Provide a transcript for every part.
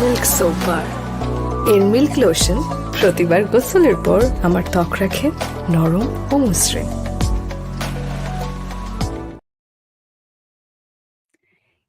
Milk soap bar এর milk lotion প্রতিবার গোসলের পর আমার ত্বক রাখে নরম ও মসৃণ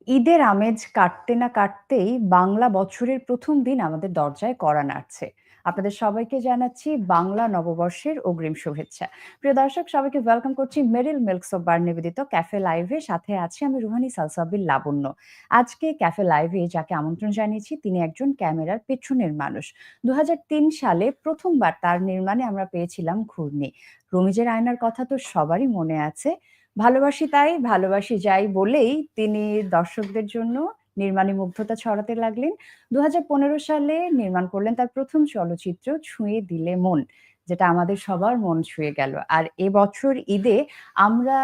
ঈদের আমেজ কাটতে না কাটতেই বাংলা বছরের প্রথম দিন আমাদের দরজায় কড়া নাড়ছে। আপনাদের সবাইকে জানাচ্ছি বাংলা নববর্ষের অগ্রিম শুভেচ্ছা। প্রিয় দর্শক, সবাইকে ওয়েলকাম করছি মেরিল সোপ বার নিবেদিত ক্যাফে লাইভে সাথে আছি আমি রুহানি সালসাবিল লাবণ্য। আজকে ক্যাফে লাইভে যাকে আমন্ত্রণ জানিয়েছি, তিনি একজন ক্যামেরার পেছনের মানুষ। দু হাজার তিন সালে প্রথমবার তার নির্মাণে আমরা পেয়েছিলাম ঘূর্ণি। রমিজের আয়নার কথা তো সবারই মনে আছে। ভালোবাসি তাই, ভালোবাসি যাই বলেই তিনি দর্শকদের জন্য নির্মাণে মুগ্ধতা ছড়াতে লাগলেন। দু হাজার পনেরো সালে নির্মাণ করলেন তার প্রথম চলচ্চিত্র, ছুঁয়ে দিলে মন, যেটা আমাদের সবার মন ছুঁয়ে গেল। আর এবছর ঈদে আমরা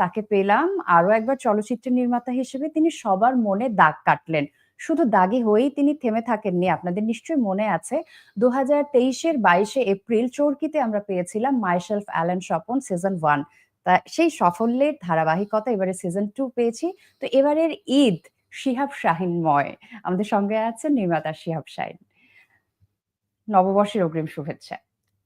তাকে পেলাম আরও একবার চলচ্চিত্র নির্মাতা হিসেবে। তিনি সবার মনে দাগ কাটলেন। শুধু দাগি হয়েই তিনি থেমে থাকেননি, আপনাদের নিশ্চয়ই মনে আছে। দু হাজার তেইশের বাইশে এপ্রিল চরকিতে আমরা পেয়েছিলাম myself Allen Swapan season one. তা সেই সাফল্যের ধারাবাহিকতা, এবারে সিজন টু পেয়েছি। তো এবারের ঈদ শিহাব শাহিনময়। আমাদের সঙ্গে আছেন নির্মাতা শিহাব শাহিন। নববর্ষের অগ্রিম শুভেচ্ছা।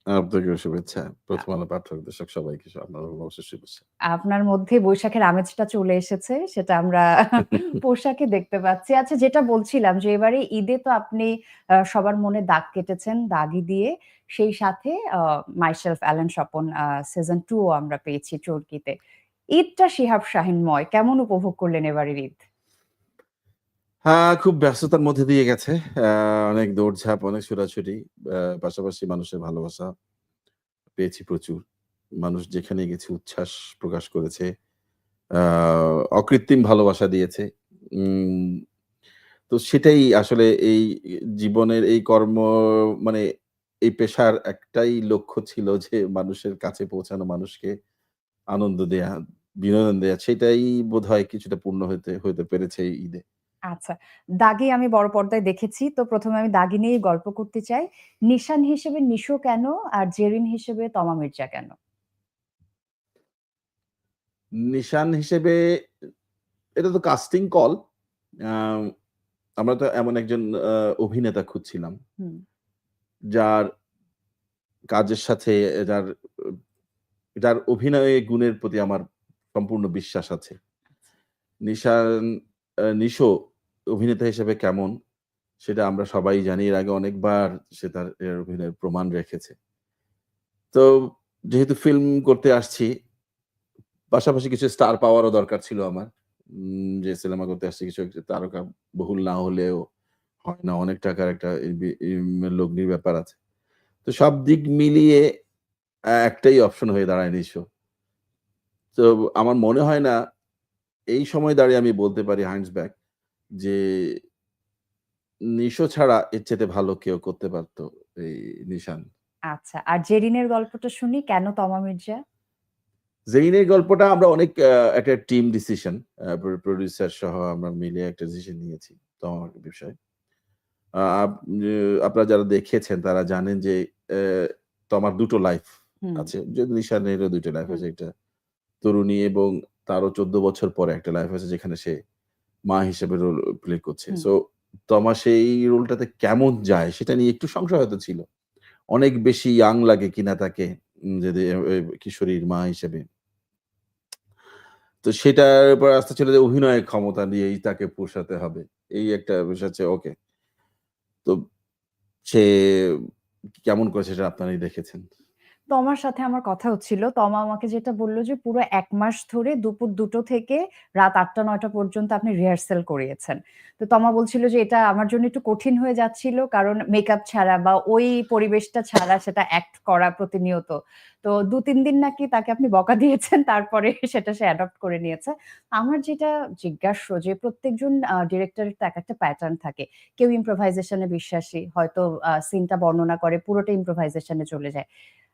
আপনাকেও শুভেচ্ছা। প্রথম আলো পাঠক দর্শক সবাইকে আপনার অবশ্যই শুভেচ্ছা। আপনার মধ্যে বৈশাখের আমেজটা চলে এসেছে সেটা আমরা পোশাকে দেখতে পাচ্ছি। আচ্ছা যেটা বলছিলাম যে এবারে ঈদে তো আপনি সবার মনে দাগ কেটেছেন দাগি দিয়ে। সেই সাথে myself Allen Swapan season two আমরা পেয়েছি চরকিতে। ঈদটা শিহাব শাহিনময় কেমন উপভোগ করলেন এবারের ঈদ? হ্যাঁ খুব ব্যস্ততার মধ্যে দিয়ে গেছে। অনেক দৌড়ঝাঁপ, অনেক ছোটাছুটি পাশাপাশি মানুষের ভালোবাসা পেয়েছি প্রচুর। মানুষ যেখানে গেছে উচ্ছ্বাস প্রকাশ করেছে অকৃত্রিম ভালোবাসা দিয়েছে। তো সেটাই আসলে এই জীবনের এই কর্ম মানে এই পেশার একটাই লক্ষ্য ছিল যে মানুষের কাছে পৌঁছানো, মানুষকে আনন্দ দেয়া, বিনোদন দেয়া, সেটাই বোধ হয় কিছুটা পূর্ণ হতে হতে পেরেছে ঈদে। আচ্ছা দাগি আমি বড় পর্দায় দেখেছি। তো প্রথমে আমি দাগি নিয়ে গল্প করতে চাই। নিশান হিসেবে নিশো কেন? আর জেরিন হিসেবে তমা মির্জা কেন? নিশান হিসেবে এটা তো কাস্টিং কল আমরা তো এমন একজন অভিনেতা খুঁজছিলাম। যার কাজের সাথে যার যার অভিনয়ে গুণের প্রতি আমার সম্পূর্ণ বিশ্বাস আছে। নিশান আহ, নিশো অভিনেতা হিসেবে কেমন? সেটা আমরা সবাই জানি। এর আগে অনেকবার সে তার অভিনয়ের প্রমাণ রেখেছে। তো যেহেতু ফিল্ম করতে আসছি, পাশাপাশি কিছু স্টার পাওয়ারও দরকার ছিল আমার। যে সিনেমা করতে আসছি, কিছু তারকা বহুল না হলেও হয় না, অনেক টাকার একটা লগ্নির ব্যাপার আছে। তো সব দিক মিলিয়ে একটাই অপশন হয়ে দাঁড়ায় নিশো তো আমার মনে হয় না, এই সময় দাঁড়িয়ে আমি বলতে পারি হাইন্স ব্যাক যে নিশো ছাড়া এর চেয়ে ভালো কেউ করতে পারতো এই নিশান। আচ্ছা আর জেরিনের গল্পটা শুনি কেন তমা মির্জা? জেইনের গল্পটা আমরা অনেক একটা টিম ডিসিশন প্রডিউসার সহ আমরা মিলে একটা ডিসিশন নিয়েছি তো আমার বিষয়। আপনারা যারা দেখেছেন তারা জানেন যে আহ, তো দুটো লাইফ আছে যে নিশানেরও দুটো লাইফ আছে একটা তরুণী এবং তারও চোদ্দ বছর পরে একটা লাইফ আছে যেখানে সে মা হিসেবে রোল প্লে করছে। সো তমা সেই রোলটাতে কেমন যায় সেটা নিয়ে একটু সংশয় হয়তো ছিল। অনেক বেশি ইয়াং লাগে কিনা তাকে যদি কিশোরীর মা হিসেবে। তো সেটার উপর আস্থা ছিল যে অভিনয়ের ক্ষমতা দিয়েই তাকে পোষাতে হবে। এই একটা বিষয় আছে ওকে তো সে কেমন করেছে সেটা আপনারাই দেখেছেন? তমার সাথে আমার কথা হচ্ছিল। তমা আমাকে যেটা বলল যে, পুরো এক মাস ধরে দুপুর দুটো থেকে রাত আটটা, নয়টা পর্যন্ত আপনি রিহার্সেল করিয়েছেন। তো তমা বলছিল যে, এটা আমার জন্য একটু কঠিন হয়ে যাচ্ছিল, কারণ মেকআপ ছাড়া বা ওই পরিবেশটা ছাড়া সেটা অ্যাক্ট করা প্রতিনিয়ত। তো দু, তিন দিন নাকি তাকে আপনি বকা দিয়েছেন, তারপরে সেটা সে অ্যাডপ্ট করে নিয়েছে। আমার যেটা জিজ্ঞাস্য যে, প্রত্যেকজন ডিরেক্টরের তো এক একটা প্যাটার্ন থাকে। কেউ ইম্প্রোভাইজেশনে বিশ্বাসী, হয়তো সিনটা বর্ণনা করে, পুরোটা ইম্প্রোভাইজেশনে চলে যায়।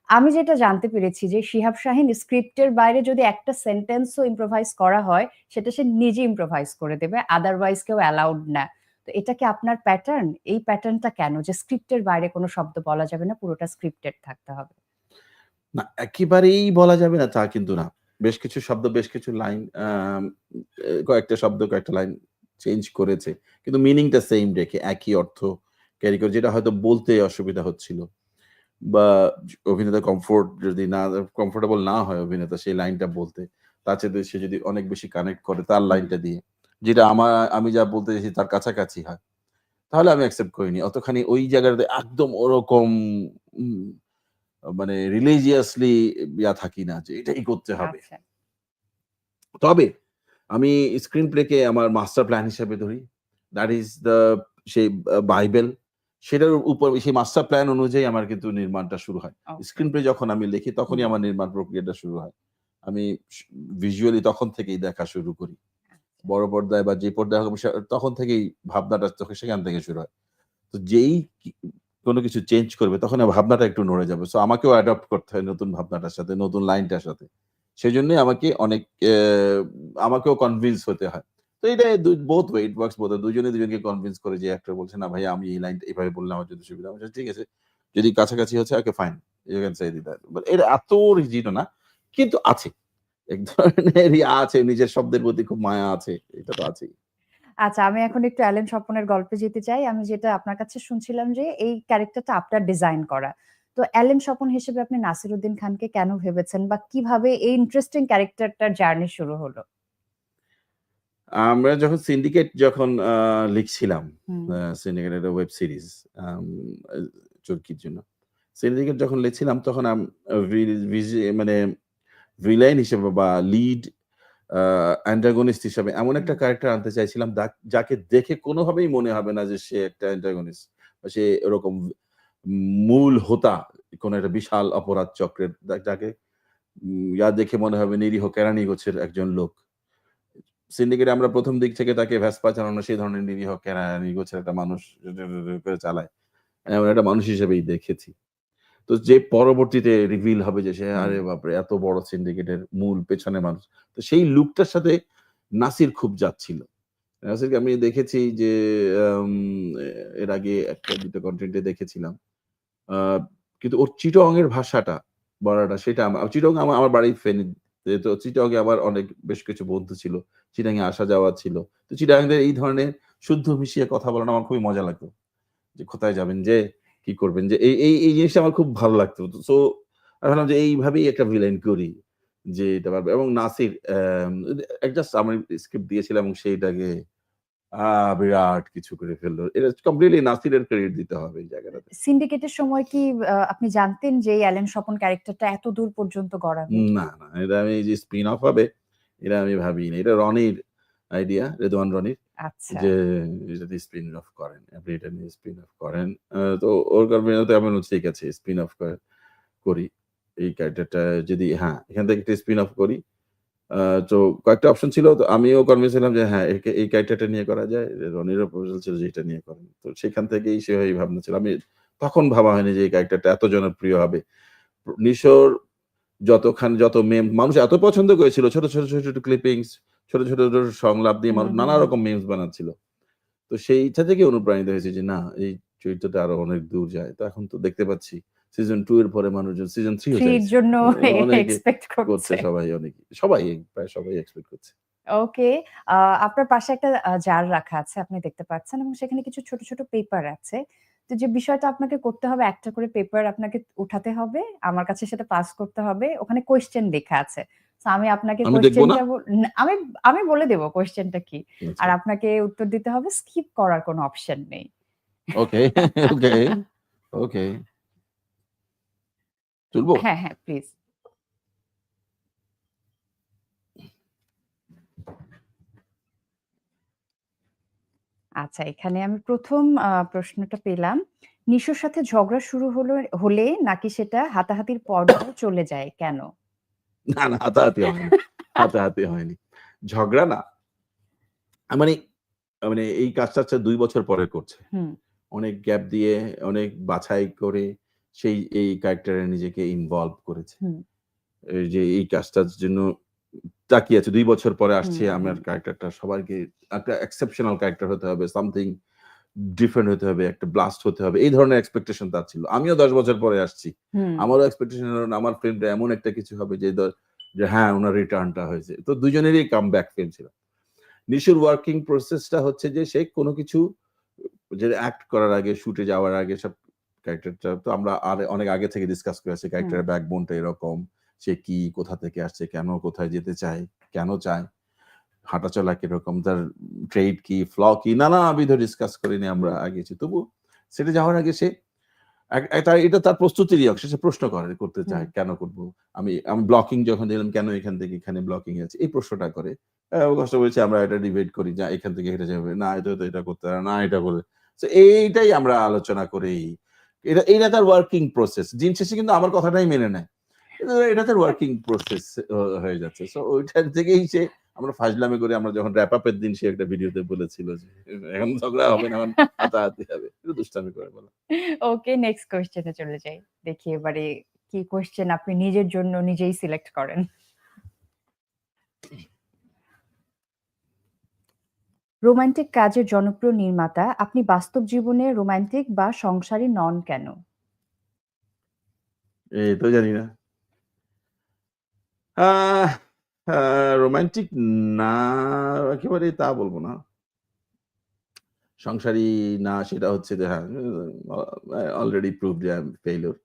আমি যেটা জানতে পেরেছি যে শিহাব শাহিন স্ক্রিপ্টের বাইরে যদি একটা সেন্টেন্সও ইম্প্রোভাইজ করা হয়, সেটা সে নিজে ইম্প্রোভাইজ করে দেবে আদারওয়াইজ কেউ অ্যালাউড না। তো এটা কি আপনার প্যাটার্ন এই প্যাটার্নটা কেন? যে স্ক্রিপ্টের বাইরে কোনো শব্দ বলা যাবে না, পুরোটা স্ক্রিপ্টেড থাকতে হবে। না, একেবারেই বলা যাবে না তা কিন্তু না। বেশ কিছু শব্দ, বেশ কিছু লাইন কয়েকটা শব্দ, কয়েকটা লাইন চেঞ্জ করেছে। কিন্তু মিনিংটা সেম রেখে, একই অর্থ ক্যারি করে, যেটা হয়তো বলতে অসুবিধা হচ্ছিল। বা অভিনেতা কমফোর্ট যদি না কমফোর্টেবল না হয় অভিনেতা সেই লাইনটা বলতে তার চেয়ে সে যদি অনেক বেশি কানেক্ট করে তার লাইনটা দিয়ে যেটা আমার আমি যা বলতে চাইছি তার কাছাকাছি হয় তাহলে আমি অ্যাকসেপ্ট করিনি। অতখানি ওই জায়গাটাতে একদম ওরকম মানে রিলিজিয়াসলি ইয়া থাকি না যে এটাই করতে হবে। আচ্ছা। তবে আমি স্ক্রিন প্লেকে আমার মাস্টার প্ল্যান হিসেবে ধরি দ্যাট ইজ দ্য সেই বাইবেল সেটার উপর সেই মাস্টার প্ল্যান অনুযায়ী আমার কিন্তু নির্মাণটা শুরু হয়। স্ক্রিন প্লে যখন আমি লিখি তখনই আমার নির্মাণ প্রক্রিয়াটা শুরু হয়। আমি ভিজুয়ালি তখন থেকেই দেখা শুরু করি। বড় পর্দায় বা যে পর্দায় হোক তখন থেকেই ভাবনাটা তখন সেখান থেকে শুরু হয়। তো যেই কোনো কিছু চেঞ্জ করবে তখন ভাবনাটা একটু নড়ে যাবে। সো আমাকেও অ্যাডপ্ট করতে হয় নতুন ভাবনাটার সাথে নতুন লাইনটার সাথে। সেই জন্যই আমাকে অনেক আমাকেও কনভিন্স হতে হয়। তো এটা both way it works both দুজনে দুজনকে কনভিন্স করে যে একটা বলছে, না ভাই আমি এই লাইনটা এভাবে বললাম আমার যদি সুবিধা হয়। ঠিক আছে। যদি কাছাকাছি হচ্ছে okay fine you can say দিতে এটা এত রিজিনও না, কিন্তু আছে। এক ধরনের আছে, নিজের শব্দের প্রতি খুব মায়া আছে, এটা তো আছেই। আচ্ছা আমি এখন একটু অ্যালেন স্বপনের গল্পে যেতে চাই। আমি যেটা আপনার কাছে শুনছিলাম যে, এই ক্যারেক্টারটা আপনার ডিজাইন করা। তো অ্যালেন স্বপন হিসেবে আপনি নাসিরুদ্দিন খানকে কেন ভেবেছেন? বা কীভাবে এই ইন্টারেস্টিং ক্যারেক্টারটার জার্নি শুরু হলো? আমরা যখন সিন্ডিকেট যখন লিখছিলাম হুম, সিন্ডিকেট ওয়েব সিরিজ চরকির জন্য সিন্ডিকেট যখন লিখছিলাম তখন মানে ভিলেন হিসেবে বা লিড অ্যান্টাগনিস্ট হিসেবে এমন একটা ক্যারেক্টার আনতে চাইছিলাম যাকে দেখে কোনোভাবেই মনে হবে না যে সে একটা অ্যান্টাগনিস্ট বা সে এরকম মূল হোতা কোন একটা বিশাল অপরাধ চক্রের যাকে ইয়া দেখে মনে হবে নিরীহ কেরানি গোছের একজন লোক। সিন্ডিকেটে আমরা প্রথম দিক থেকে তাকে ভ্যাসপা চালানো, সেই ধরনের নিরীহ কেরানি গোছের একটা মানুষ করে চালায়। এমন একটা মানুষ হিসেবেই দেখেছি। তো যে পরবর্তীতে রিভিল হবে যে সে, আরে বাপরে, এত বড় সিন্ডিকেটের মূল পেছনে মানুষ। তো সেই লুকটার সাথে নাসির খুব যাচ্ছিল। নাসিরকে আমি দেখেছি যে এর আগে একটা দুটো কন্টেন্টে দেখেছিলাম। কিন্তু ওর চিটং ভাষাটা বলাটা, সেটা আমার, চিটং আমার আমার বাড়ির ফেনি তো চিটং এ আমার অনেক, বেশ কিছু বন্ধু ছিল। চিটাং আসা যাওয়া ছিল। তো চিটাংদের এই ধরনের শুদ্ধ মিশিয়ে কথা বলানো আমার খুবই মজা লাগতো। যে কোথায় যাবেন যে কি করবেন যে এই এই এই জিনিসটা আমার খুব ভালো লাগতো। সো আমি ভাবলাম যে এইভাবেই একটা ভিলেন করি যে এটা পারবে। এবং নাসির একটা আমার স্ক্রিপ্ট দিয়েছিলাম এবং সেইটাকে আহ বিরাট কিছু করে ফেলল। এটা কমপ্লিটলি নাসিরের ক্রেডিট দিতে হবে এই জায়গাটাতে। সিন্ডিকেটের সময় কি আপনি জানতেন যে এই অ্যালেন স্বপন ক্যারেক্টারটা এত দূর পর্যন্ত গড়াবে? না না এটা আমি যে স্পিন অফ হবে এটা আমি ভাবিনি। এটা রনির আইডিয়া রেদওয়ান রনির আচ্ছা। যে যদি স্পিন অফ করেন আপনি এটা নিয়ে স্পিন অফ করেন। তো ওর কনভিনিয়তে আমি বলছি, ঠিক আছে স্পিন অফ করি এই ক্যারেক্টারটা যদি হ্যাঁ এখান থেকে একটা স্পিন অফ করি। তো কয়েকটা অপশন ছিল তো আমিও কনভিন্স ছিলাম যে হ্যাঁ এই ক্যারেক্টারটা নিয়ে করা যায়। রনিরও প্রপোজাল ছিল যে এটা নিয়ে করেন। তো সেখান থেকেই সে ভাবনা ছিল। আমি তখন ভাবা হয়নি যে এই ক্যারেক্টারটা এত জনপ্রিয় হবে। নিশোর যতখান যত মেম মানুষ এত পছন্দ করেছিল ছোট ছোট ছোট ছোট ক্লিপিংস ছোট ছোট ছোট সংলাপ দিয়ে মানুষ নানা রকম মেমস বানাচ্ছিল। তো সেইটা থেকে অনুপ্রাণিত হয়েছে যে না এই চরিত্রটা আরও অনেক দূর যায়। তো এখন তো দেখতে পাচ্ছি সিজন টু এর পরে মানুষজন সিজন থ্রি থ্রির জন্য এক্সপেক্ট করছে সবাই অনেক সবাই প্রায় সবাই এক্সপেক্ট করছে। ওকে আপনার পাশে একটা জার রাখা আছে আপনি দেখতে পাচ্ছেন এবং সেখানে কিছু ছোট ছোট পেপার আছে। তো যে বিষয়টা আপনাকে করতে হবে একটা করে পেপার আপনাকে উঠাতে হবে আমার কাছে সেটা পাস করতে হবে ওখানে কোয়েশ্চেন লেখা আছে। আমি আপনাকে আমি কোয়েশ্চেনটা আমি আমি বলে দেব কোয়েশ্চেনটা কি। আচ্ছা। আর আপনাকে উত্তর দিতে হবে স্কিপ করার কোনো অপশন নেই। ওকে ওকে ওকে তুলবো? হ্যাঁ হ্যাঁ প্লিজ আচ্ছা এখানে আমি প্রথম আহ, প্রশ্নটা পেলাম। নিশোর সাথে ঝগড়া শুরু হলো হলে নাকি সেটা হাতাহাতির পর্যায়ে চলে যায়? কেন? না না হাতাহাতি হয়নি হাতাহাতি হয়নি। ঝগড়া না। আহ, মানে মানে এই কাজটা হচ্ছে দুই বছর পরে করছে। হুম। অনেক গ্যাপ দিয়ে অনেক বাছাই করে সেই এই ক্যারেক্টারে নিজেকে ইনভলভ করেছে। হুম। এই যে এই কাজটার জন্য তাকিয়ে আছে। দুই বছর পরে আসছে আমার। ক্যারেক্টারটা সবাইকে একটা এক্সেপশনাল ক্যারেক্টার হতে হবে সামথিং ডিফারেন্ট হতে হবে একটা ব্লাস্ট হতে হবে এই ধরনের এক্সপেকটেশন তার ছিল। আমিও দশ বছর পরে আসছি। আমারও এক্সপেকটেশন আমার ফিল্মটা এমন একটা কিছু হবে যে যে হ্যাঁ ওনার রিটার্নটা হয়েছে। তো দুজনেরই কাম ব্যাক ফিল্ম ছিল নিশুর ওয়ার্কিং প্রসেসটা হচ্ছে যে সে কোনো কিছু যে অ্যাক্ট করার আগে শুটে যাওয়ার আগে সব ক্যারেক্টারটা তো আমরা আর অনেক আগে থেকে ডিসকাস করেছি ক্যারেক্টারের ব্যাকবোনটা এরকম। সে কি কোথা থেকে আসছে কেন কোথায় যেতে চায় কেন চায় হাঁটাচলা কীরকম তার ট্রেড কি ফ্ল কি নানাবিধ ডিসকাস করে নিয়ে আমরা আগেছি। তবু সেটা যাওয়ার আগে সে এটা তার প্রস্তুতিরই অংশ সে প্রশ্ন করে করতে চায় কেন করব? আমি আমি ব্লকিং যখন দিলাম কেন এখান থেকে এখানে ব্লকিং আছে? এই প্রশ্নটা করে। কষ্ট বলছে আমরা এটা ডিবেট করি যা এখান থেকে এটা যাবে না এটা তো এটা করতে না এটা করে তো এইটাই আমরা আলোচনা করি। এটা এইটা তার ওয়ার্কিং প্রসেস দিন শেষে কিন্তু আমার কথাটাই মেনে নেয়। এটা- তার ওয়ার্কিং প্রসেস হয়ে যাচ্ছে। সো ওইটার থেকেই সে আমরা ফাজলামে করে আমরা যখন র্যাপ আপের দিন সে একটা ভিডিওতে বলেছিল যে এখন ঝগড়া হবে না এখন হাতাহাতি হবে। দুষ্টামি করে বলা। ওকে নেক্সট কোশ্চেনে চলে যাই। দেখি এবারে কি কোশ্চেন আপনি নিজের জন্য নিজেই সিলেক্ট করেন। রোমান্টিক কাজের জনপ্রিয় নির্মাতা আপনি বাস্তব জীবনে রোমান্টিক বা সংসারী নন কেন? এই তো জানি না। রোমান্টিক না একেবারে তা বলব না। সংসারী না সেটা হচ্ছে যে হ্যাঁ অলরেডি প্রুভ যে ফেইলোর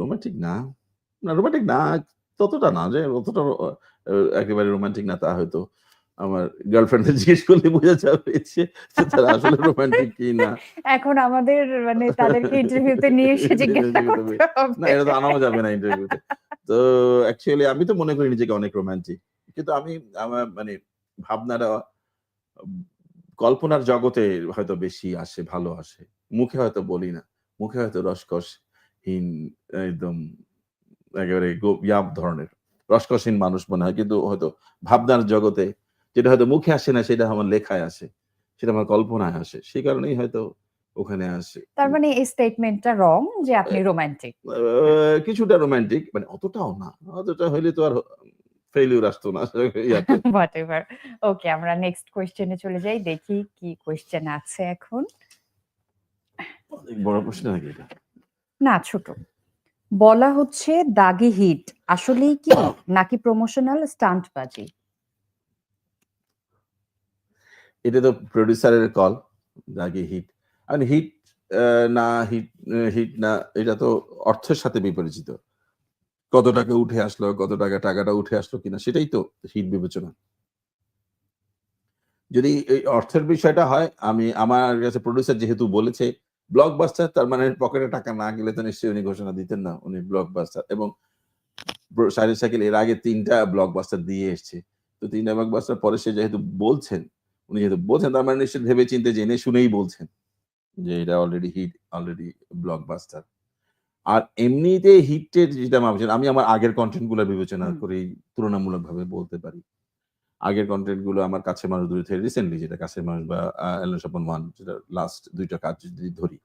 রোমান্টিক না। না রোমান্টিক না ততটা না যে অতটা একেবারে রোমান্টিক না তা হয়তো আমার গার্লফ্রেন্ড জিজ্ঞেস করলে বোঝা যাবে যে তারা আসলে রোমান্টিক কি না। এখন আমাদের মানে তাদেরকে ইন্টারভিউতে নিয়ে এসে জিজ্ঞাসা করতে না এটা তো হবে আনাও যাবে না ইন্টারভিউতে তো অ্যাকচুয়ালি আমি তো মনে করি নিজেকে অনেক রোমান্টিক কিন্তু আমি আমার মানে ভাবনাটা কল্পনার জগতে হয়তো বেশি আসে, ভালো আসে। মুখে হয়তো বলি না, মুখে হয়তো রসকসহীন একদম একেবারে ইয়াব ধরনের, রসকসহীন মানুষ মনে হয়, কিন্তু হয়তো ভাবনার জগতে যেটা হয়তো মুখে আসে না, সেটা আমার লেখায় আসে, সেটা আমার কল্পনায় আসে, সেই কারণেই হয়তো ওখানে আসে। তার মানে এই স্টেটমেন্টটা রং যে আপনি রোমান্টিক কিছুটা রোমান্টিক মানে অতটাও না। অতটা হইলে তো আর ফেলিউর আসতো না হোয়াটএভার ওকে আমরা নেক্সট কোশ্চেনে চলে যাই দেখি কি কোশ্চেন আছে এখন। অনেক বড় প্রশ্ন নাকি এটা? না ছোট। বলা হচ্ছে দাগি হিট আসলেই কি? নাকি প্রমোশনাল স্টান্টবাজি এটা তো প্রোডিউসারের কল দাগি হিট আমি হিট না, হিট হিট না, এটা তো অর্থের সাথে বিপরিচিত। কত টাকা উঠে আসলো কত টাকা টাকাটা উঠে আসলো কিনা, সেটাই তো হিট বিবেচনা। যদি এই অর্থের বিষয়টা হয়, আমি, আমার কাছে প্রডিউসার যেহেতু বলেছে ব্লকবাস্টার তার মানে পকেটে টাকা না গেলে তো নিশ্চয়ই উনি ঘোষণা দিতেন না, উনি ব্লকবাস্টার এবং সাইড সাইকেল এর আগে তিনটা ব্লকবাস্টার দিয়ে এসছে। তো তিনটা ব্লকবাস্টার পরে সে যেহেতু বলছেন, উনি যেহেতু বলছেন, তার মানে নিশ্চয়ই ভেবে চিন্তে জেনে শুনেই বলছেন। যে এটা অলরেডি হিট অলরেডি ব্লকবাস্টার আর এমনিতে হিটের যেটা ভাবছেন আমি আমার আগের কন্টেন্টগুলো বিবেচনা। করেই তুলনামূলকভাবে বলতে পারি। আগের কন্টেন্টগুলো আমার কাছে মানুষ দূরে থেকে রিসেন্টলি যেটা কাছের মানুষ বা এলন স্বপন ওয়ান যেটা লাস্ট দুইটা কাজ যদি ধরি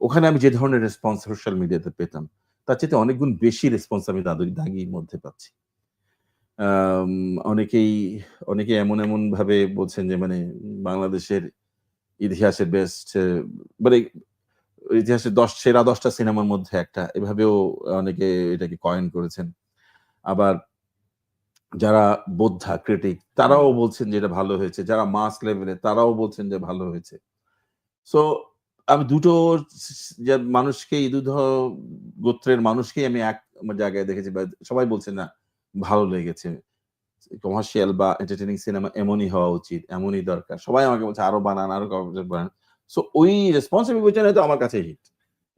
ওখানে আমি যে ধরনের রেসপন্স সোশ্যাল মিডিয়াতে পেতাম তার চেয়ে অনেক গুণ বেশি রেসপন্স আমি দাদুর দাগির মধ্যে পাচ্ছি। অনেকেই অনেকে এমন এমন ভাবে বলছেন যে মানে বাংলাদেশের ইতিহাসের বেস্ট মানে ইতিহাসের দশ, সেরা দশটা সিনেমার মধ্যে একটা। এভাবেও অনেকে এটাকে কয়েন করেছেন। আবার যারা বোদ্ধা ক্রিটিক তারাও বলছেন যে এটা ভালো হয়েছে। যারা মাস লেভেলে তারাও বলছেন যে ভালো হয়েছে। সো আমি দুটো মানুষকে যে মানুষকেই, দুধ গোত্রের মানুষকেই আমি এক জায়গায় দেখেছি সবাই বলছে না, ভালো লেগেছে। কমার্শিয়াল বা এন্টারটেনিং সিনেমা এমনই হওয়া উচিত, এমনই দরকার। সবাই আমাকে বলছে, আরও বানান আরও বানান। সো ওই রেসপন্স বিবেচনায় তো আমার কাছে হিট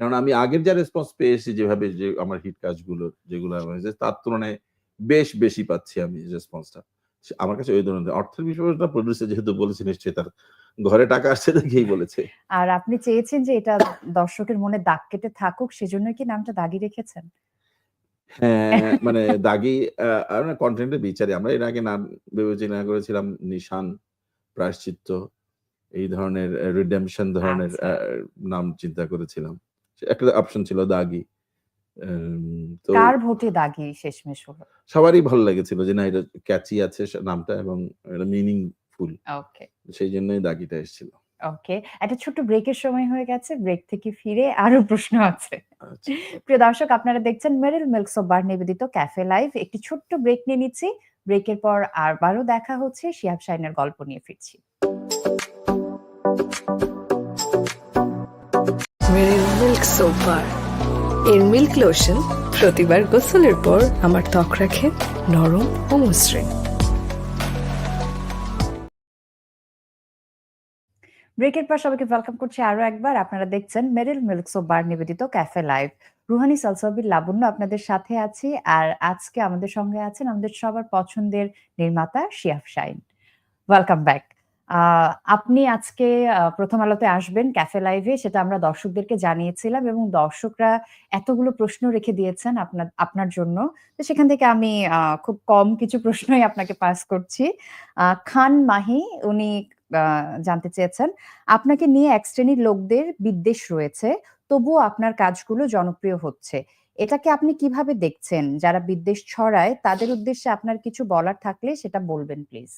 কারণ আমি আগের যা রেসপন্স পেয়েছি, যেভাবে যে আমার হিট কাজগুলো, যেগুলো হয়েছে, তার তুলনায় বেশ বেশি পাচ্ছি আমি রেসপন্সটা আমার কাছে ওই ধরনের, অর্থের বিষয়টা প্রডিউসার যেহেতু বলেছে, নিশ্চয়ই তার ঘরে টাকা আসছে দেখেই বলেছে। আর আপনি চেয়েছেন যে এটা দর্শকের মনে দাগ কেটে থাকুক সেজন্য কি নামটা দাগি রেখেছেন? হ্যাঁ মানে দাগি কন্টেন্টের বিচারে আমরা এর আগে নাম বিবেচনা করেছিলাম নিশান প্রায়শ্চিত্ত এই ধরনের রিডেমশন ধরনের আচ্ছা। নাম চিন্তা করেছিলাম। একটা অপশন ছিল দাগি। তো কার ভোটে দাগি শেষমেশ হলো? সবারই ভালো লেগেছিল যে না এটা ক্যাচি আছে নামটা এবং এটা মিনিংফুল ওকে সেই জন্যই দাগিটা এসেছিল। ওকে। একটা ছোট্ট ব্রেকের সময় হয়ে গেছে। ব্রেক থেকে ফিরে আরও প্রশ্ন আছে। আচ্ছা। প্রিয় দর্শক আপনারা দেখছেন মেরিল মিল্কস অফ বার নিবেদিত ক্যাফে লাইভ। একটি ছোট্ট ব্রেক নিয়ে নিচ্ছি। ব্রেকের পর আবারও দেখা হচ্ছে শিহাব শাহিনের গল্প নিয়ে ফিরছি। মেরিল মিল্ক সোপার এর মিল্ক লোশন প্রতিবার গোসলের পর আমার ত্বক রাখে নরম ও মসৃণ ব্রেকের পর সবাইকে ওয়েলকাম করছি আরও একবার। আপনারা দেখছেন মেরিল মিল্কস বার নিবেদিত ক্যাফে লাইভ। রুহানি সালসাবির লাবণ্য আপনাদের সাথে আছি। আর আজকে আমাদের সঙ্গে আছেন আমাদের সবার পছন্দের নির্মাতা শিয়াফ শাহিন। Welcome back. আপনি আজকে প্রথম আলোতে আসবেন ক্যাফে লাইভে, সেটা আমরা দর্শকদেরকে জানিয়েছিলাম এবং দর্শকরা এতগুলো প্রশ্ন রেখে দিয়েছেন আপনার আপনার জন্য। তো সেখান থেকে আমি খুব কম কিছু প্রশ্নই আপনাকে পাস করছি। খান মাহি, উনি জানতে চেয়েছেন, আপনাকে নিয়ে এক শ্রেণির লোকদের বিদ্বেষ রয়েছে, তবুও আপনার কাজগুলো জনপ্রিয় হচ্ছে। এটাকে আপনি কীভাবে দেখছেন? যারা বিদ্বেষ ছড়ায় তাদের উদ্দেশ্যে আপনার কিছু বলার থাকলে সেটা বলবেন প্লিজ।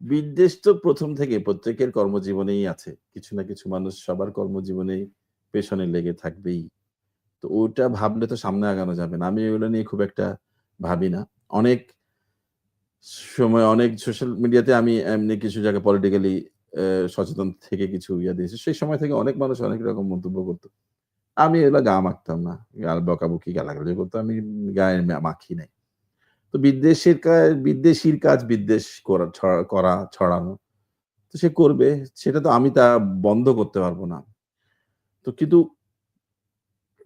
বিদ্বেষ তো প্রথম থেকে প্রত্যেকের কর্মজীবনেই আছে। কিছু না কিছু মানুষ সবার কর্মজীবনেই পেছনে লেগে থাকবেই। তো ওটা ভাবলে তো সামনে আগানো যাবে না। আমি এগুলো নিয়ে খুব একটা ভাবি না। অনেক সময় অনেক সোশ্যাল মিডিয়াতে আমি এমনি কিছু জায়গায় পলিটিক্যালি সচেতন থেকে কিছু ইয়া দিয়েছি। সেই সময় থেকে অনেক মানুষ অনেক রকম মন্তব্য করতো আমি এগুলো গা মাখতাম না। গাল, বকাবকি, গালাগালি করতো। আমি গায়ে মাখি নাই। তো বিদ্বেষের কা, বিদ্বেষীর কাজ বিদ্বেষ করা করা, ছড়ানো। তো সে করবে। সেটা তো আমি তা বন্ধ করতে পারব না। তো কিন্তু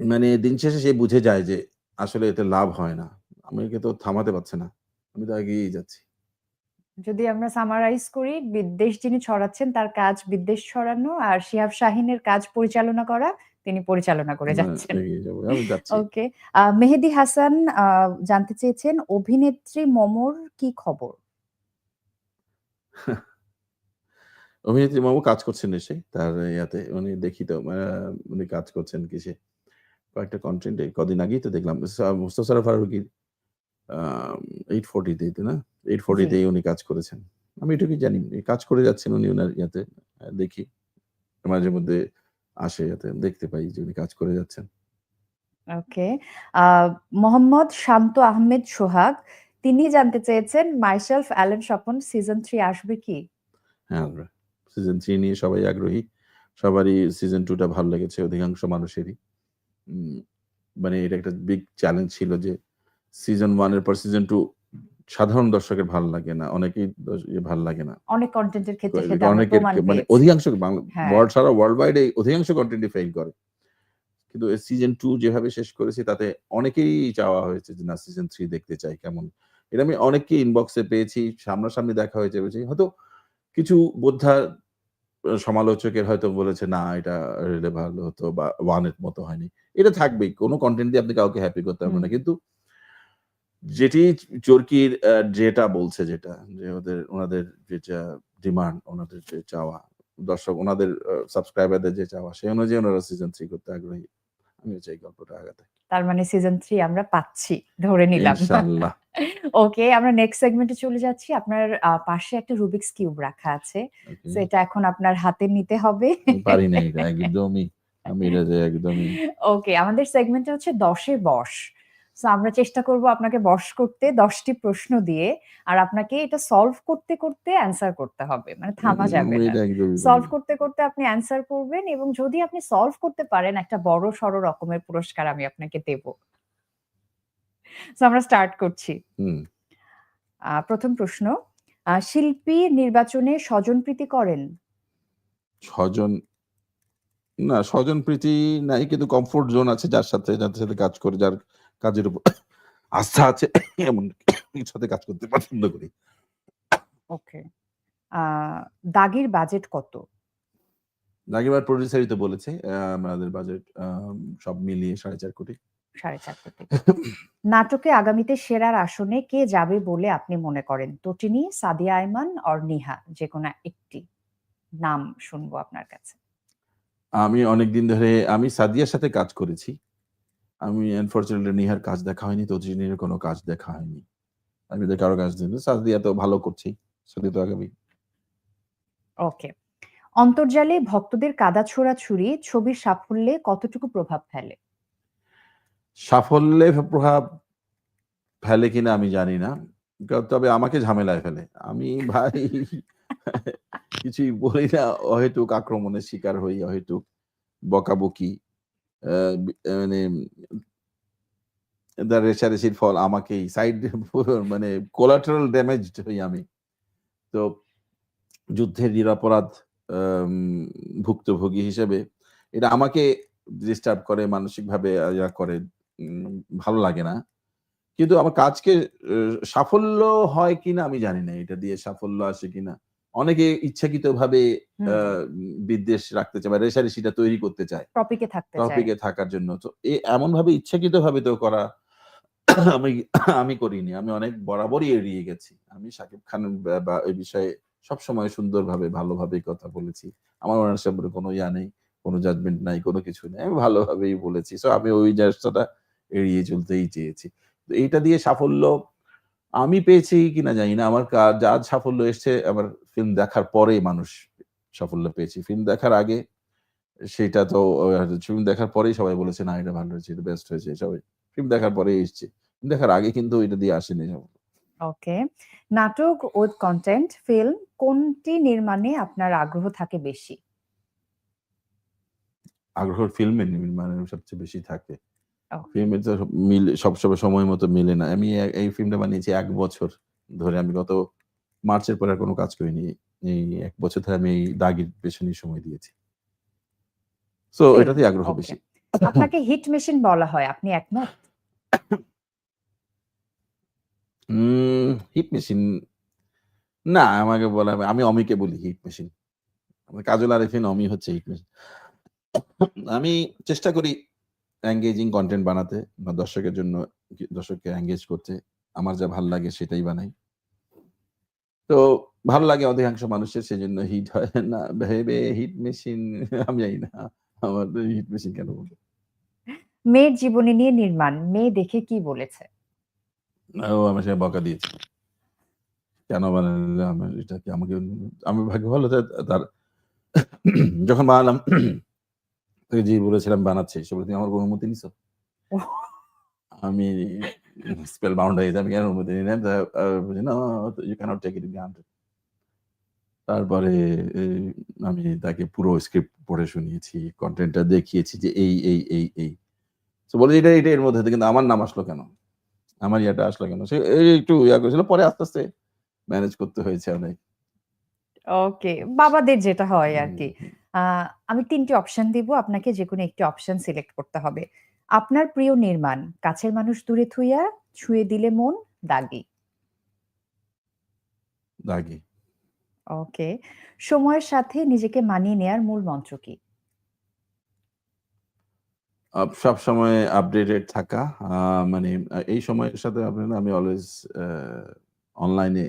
মানে দিন শেষে সে বুঝে যায় যে আসলে এতে লাভ হয় না। আমাকে তো থামাতে পারছে না। আমি তো এগিয়েই যাচ্ছি। যদি আমরা সামারাইজ করি বিদ্বেষ যিনি ছড়াচ্ছেন তার কাজ বিদ্বেষ ছড়ানো আর শিহাব শাহিনের কাজ পরিচালনা করা তিনি পরিচালনা করে হ্যাঁ, যাচ্ছেন। ওকে। মেহেদী হাসান জানতে চেয়েছেন অভিনেত্রী মমর কি খবর? অভিনেত্রী মামু কাজ করছেন এসে তার ইয়াতে উনি দেখি তো উনি কাজ করছেন কিসে? কয়েকটা কনটেন্ট কদিন আগেই তো দেখলাম। মুস্তাফা ফারুকীর আ 840 তেই না? 840 জি। তেই উনি কাজ করেছেন। আমি এটুকুই জানি। কাজ করে যাচ্ছেন উনি উনার ইয়াতে দেখি। মাঝে মধ্যে আসে ইয়াতে দেখতে পাই যে উনি কাজ করে যাচ্ছেন। ওকে। মোহাম্মদ শান্ত আহমেদ সোহাগ তিনি জানতে চেয়েছেন মাইসেলফ অ্যালেন স্বপন সিজন 3 আসবে কি? হ্যাঁ, সিজন 3 নিয়ে সবাই আগ্রহী। সবারই সিজন 2 টা ভালো লেগেছে অধিকাংশ মানুষেরই। মানে এটা একটা বিগ চ্যালেঞ্জ ছিল যে সিজন 1 এর পর সিজন টু সাধারণ দর্শকের ভালো লাগে না। অনেকেই ইয়ে ভালো লাগে না। অনেক কনটেন্টের ক্ষেত্রে সেটা অনেকের মানে অধিকাংশ হ্যাঁ। ওয়ার্ল্ড সারা ওয়ার্লড ওয়াইড এই অধিকাংশ কনটেন্টই ফেইল করে। কিন্তু এই সিজন 2 যেভাবে শেষ করেছি তাতে অনেকেই চাওয়া হয়েছে যে না সিজন 3 দেখতে চাই কেমন। এটা আমি অনেককে ইনবক্সে পেয়েছি, সামনাসামনি দেখা হয়েছে বুঝি। হয়তো কিছু বোদ্ধা সমালোচকের হয়তো বলেছে না এটা রিলে ভালো হতো বা 1 এর মতো হয়নি। এটা থাকবেই। কোনো কন্টেন্ট দিয়ে আপনি কাউকে হ্যাপি করতে পারবেন না। কিন্তু যেটি চরকির যেটা বলছে যেটা যে ওদের ওনাদের যেটা ডিমান্ড ওনাদের যে চাওয়া দর্শক ওনাদের সাবস্ক্রাইবারদের যে চাওয়া সেই অনুযায়ী ওনারা সিজন থ্রি করতে আগ্রহী। আমি চাই গল্পটা আগাতে। তার মানে সিজন থ্রি আমরা পাচ্ছি। ধরে নিলাম। ইনশাআল্লাহ। ওকে আমরা নেক্সট সেগমেন্টে চলে যাচ্ছি। আপনার পাশে একটা রুবিক্স কিউব রাখা আছে। ওকে। সো এটা এখন আপনার হাতে নিতে হবে। পারি না এটা একদমই। আমি এটা একদমই ওকে আমাদের সেগমেন্টটা হচ্ছে ১০ এ বশ। সো আমরা চেষ্টা করব আপনাকে বশ করতে দশটি প্রশ্ন দিয়ে। আর আপনাকে এটা সলভ করতে, করতে অ্যান্সার করতে হবে। মানে থামা যাবে না। সলভ করতে, করতে আপনি অ্যান্সার করবেন এবং যদি আপনি সলভ করতে পারেন একটা বড়সড় রকমের পুরস্কার আমি আপনাকে দেব। সো আমরা স্টার্ট করছি। ১ম প্রশ্ন শিল্পী নির্বাচনে স্বজনপ্রীতি করেন? স্বজন না স্বজনপ্রীতি নাই কিন্তু কমফোর্ট জোন আছে যার সাথে যাদের সাথে কাজ করে যার কাজের উপর আস্থা আছে এমন সাথে কাজ করতে পছন্দ করি। ওকে। আ দাগির বাজেট কত? আগেরবার প্রোডিউসারই তো বলেছে আমাদের বাজেট সব মিলিয়ে 4.5 কোটি। 4.5 কোটি। নাটকে আগামীতে সেরার আসনে কে যাবে বলে আপনি মনে করেন? তটিনী, সাদিয়া আয়মান অর নিহা যে যেকোনো একটি নাম শুনব আপনার কাছে। আমি অনেকদিন ধরে আমি সাদিয়ার সাথে কাজ করেছি। আমি আনফরচুনেটলি নিহার কাজ দেখা হয়নি, তো তটিনীর কোনো কাজ দেখা হয়নি। আমি ওদের কারও কাজ দিইনি। সাদিয়া তো ভালো করছি। সাথে তো আগামী। ওকে অন্তর্জালে ভক্তদের কাদা ছোড়াছুড়ি ছবির সাফল্যে কতটুকু প্রভাব ফেলে? সাফল্যে প্রভাব ফেলে কিনা আমি জানি না। তবে আমাকে ঝামেলায় ফেলে। আমি ভাই কিছুই বলি না অহেতুক আক্রমণের শিকার হই অহেতুক বকাবকি। মানে রেশারেশির ফল আমাকেই। সাইড মানে কোলাটারাল ড্যামেজ হই আমি। তো যুদ্ধের নিরাপরাধ ভুক্তভোগী হিসেবে এটা আমাকে ডিস্টার্ব করে, মানসিকভাবে ইয়া করে ভালো লাগে না। কিন্তু আমার কাজকে সাফল্য হয় কিনা আমি জানি না। এটা দিয়ে সাফল্য আসে কিনা। অনেকে ইচ্ছাকৃত ভাবে বিদ্বেষ রাখতে চায় বা রেশারেশিটা তৈরি করতে চায়। টপিকে থাকতে চায়। টপিকে থাকার জন্য। তো এমন ভাবে ইচ্ছাকৃত ভাবে তো করা আমি আমি করিনি। আমি অনেক বরাবরই এড়িয়ে গেছি। আমি সাকিব খান বা- এই বিষয়ে সবসময় সুন্দরভাবে ভালোভাবে কথা বলেছি। আমার ওনার সম্পর্কে কোনো ইয়া নেই কোনো জাজমেন্ট নাই কোনো কিছু নেই। আমি ভালোভাবেই বলেছি। সো আমি ওই জিনিসটা এড়িয়ে চলতেই চেয়েছি। তো এইটা দিয়ে সাফল্য আমি পেয়েছি কিনা জানি না। আমার কাজ যা সাফল্য এসছে আমার ফিল্ম দেখার পরে মানুষ সাফল্য পেয়েছি। ফিল্ম দেখার আগে সেটা তো ফিল্ম দেখার পরেই সবাই বলেছে না এটা ভালো হয়েছে এটা বেস্ট হয়েছে সবাই ফিল্ম দেখার পরেই এসছে। দেখার আগে কিন্তু এটা দিয়ে আসেনি সাফল্য। ওকে নাটক ও কন্টেন্ট ফিল্ম কোনটি নির্মাণে আপনার আগ্রহ থাকে বেশি? আগ্রহ ফিল্মে মানে সবচেয়ে বেশি থাকে. ফিল্মে তো সব মিলে সবসময় সময় মতো মিলে না। আমি এই ফিল্মটা বানিয়েছি এক বছর ধরে। আমি গত মার্চের পরে আর কোনো কাজ করিনি। এই এক বছর ধরে আমি এই দাগির পেছনেই সময় দিয়েছি। Film, এটাতেই আগ্রহ. বেশি। আপনাকে হিট মেশিন বলা হয়। আপনি একমত? হিট মেশিন না আমাকে বলা আমি অমিকে বলি হিট মেশিন কাজল আরেফিন অমি হচ্ছে হিট মেশিন আমি চেষ্টা করি এঙ্গেজিং কন্টেন্ট বানাতে বা দর্শকের জন্য দর্শককে এঙ্গেজ করতে আমার যা ভালো লাগে সেটাই বানাই। তো ভালো লাগে অধিকাংশ মানুষের সেই জন্য হিট হয় না ভেবে হিট মেশিন আমি জানি না আমার হিট মেশিন কেন বলব। মেয়ের জীবনী নিয়ে নির্মাণ মেয়ে দেখে কি বলেছে? ও আমার সাথে বকা দিয়েছে। কেন বানালে আমার এটা কি আমাকে আমি ভাগ্য ভালো তার যখন বানালাম তাকে যে বলেছিলাম বানাচ্ছে সে বলে তুমি আমার অনুমতি নিছো? আমি স্পেল বাউন্ড হয়ে যাবে কেন অনুমতি নিলাম? You can't take it granted তারপরে আমি তাকে পুরো স্ক্রিপ্ট পড়ে শুনিয়েছি কন্টেন্টটা দেখিয়েছি যে এই এই এই এই। তো বলে এটা এটা এর মধ্যে কিন্তু আমার নাম আসলো কেন? আমার ইয়াটা আসলো কেন? সে একটু ইয়া করেছিল পরে আস্তে আস্তে ম্যানেজ করতে হয়েছে অনেক। ওকে বাবাদের যেটা হয় আর কি। আমি তিনটি অপশন দিব আপনাকে যে কোনো একটি অপশন সিলেক্ট করতে হবে। আপনার প্রিয় নির্মাণ কাছের মানুষ দূরে থুইয়া ছুঁয়ে দিলে মন দাগি। দাগি। ওকে সময়ের সাথে নিজেকে মানিয়ে নেয়ার মূল মন্ত্র কি? সব সময় আপডেটেড থাকা মানে এই সময়ের সাথে আপনার আমি অলওয়েজ অনলাইনে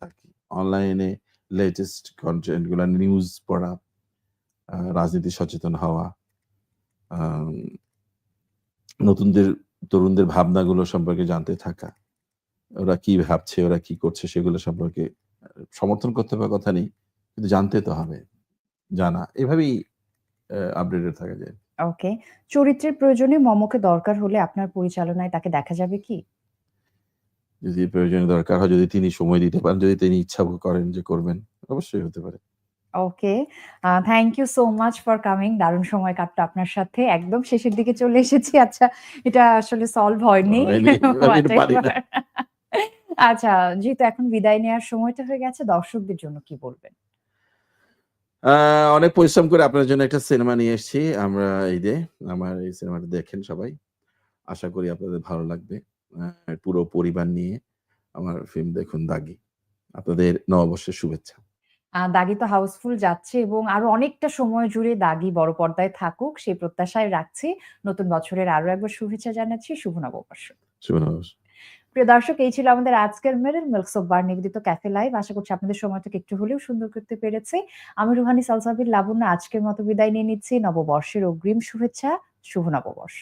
থাকি। অনলাইনে লেটেস্ট কন্টেন্টগুলা নিউজ পড়া রাজনীতি সচেতন হওয়া নতুনদের তরুণদের ভাবনাগুলো সম্পর্কে জানতে থাকা ওরা কি ভাবছে ওরা কি করছে সেগুলো সম্পর্কে সমর্থন করতে পারার কথা নেই কিন্তু জানতে তো হবে জানা এভাবেই আপডেটেড থাকা যায়। ওকে চরিত্রের প্রয়োজনে মমকে দরকার হলে আপনার পরিচালনায় তাকে দেখা যাবে কি? যদি প্রয়োজনে দরকার হয় যদি তিনি সময় দিতে পারেন যদি তিনি ইচ্ছা করেন যে করবেন অবশ্যই হতে পারে। Okay thank you so much for coming দারুণ সময় কাটতো আপনার সাথে। একদম শেষের দিকে চলে এসেছি। আচ্ছা এটা আসলে সলভ হয়নি. আচ্ছা যেহেতু এখন বিদায় নেওয়ার সময়টা হয়ে গেছে দর্শকদের জন্য কি বলবেন? অনেক পরিশ্রম করে আপনার জন্য একটা সিনেমা নিয়ে এসেছি। আমরা এই যে আমার এই সিনেমাটা দেখেন সবাই। আশা করি আপনাদের ভালো লাগবে। পুরো পরিবার নিয়ে আমার ফিল্ম দেখুন দাগি। আপনাদের নববর্ষের শুভেচ্ছা। দাগি তো হাউসফুল যাচ্ছে এবং আরও অনেকটা সময় জুড়ে দাগি বড় পর্দায় থাকুক সেই প্রত্যাশায় রাখছি। নতুন বছরের আরও একবার শুভেচ্ছা জানাচ্ছি। শুভ নববর্ষ। শুভ নববর্ষ। প্রিয় দর্শক এই ছিল আমাদের আজকের মেরের মিল্ক সোপ বার নিবেদিত ক্যাফে লাইভ। আশা করছি আপনাদের সময়টাকে একটু হলেও সুন্দর করতে পেরেছি। আমি রুহানি সালসাবির লাবণ্য আজকের মতো বিদায় নিয়ে নিচ্ছি। নববর্ষের অগ্রিম শুভেচ্ছা। শুভ নববর্ষ।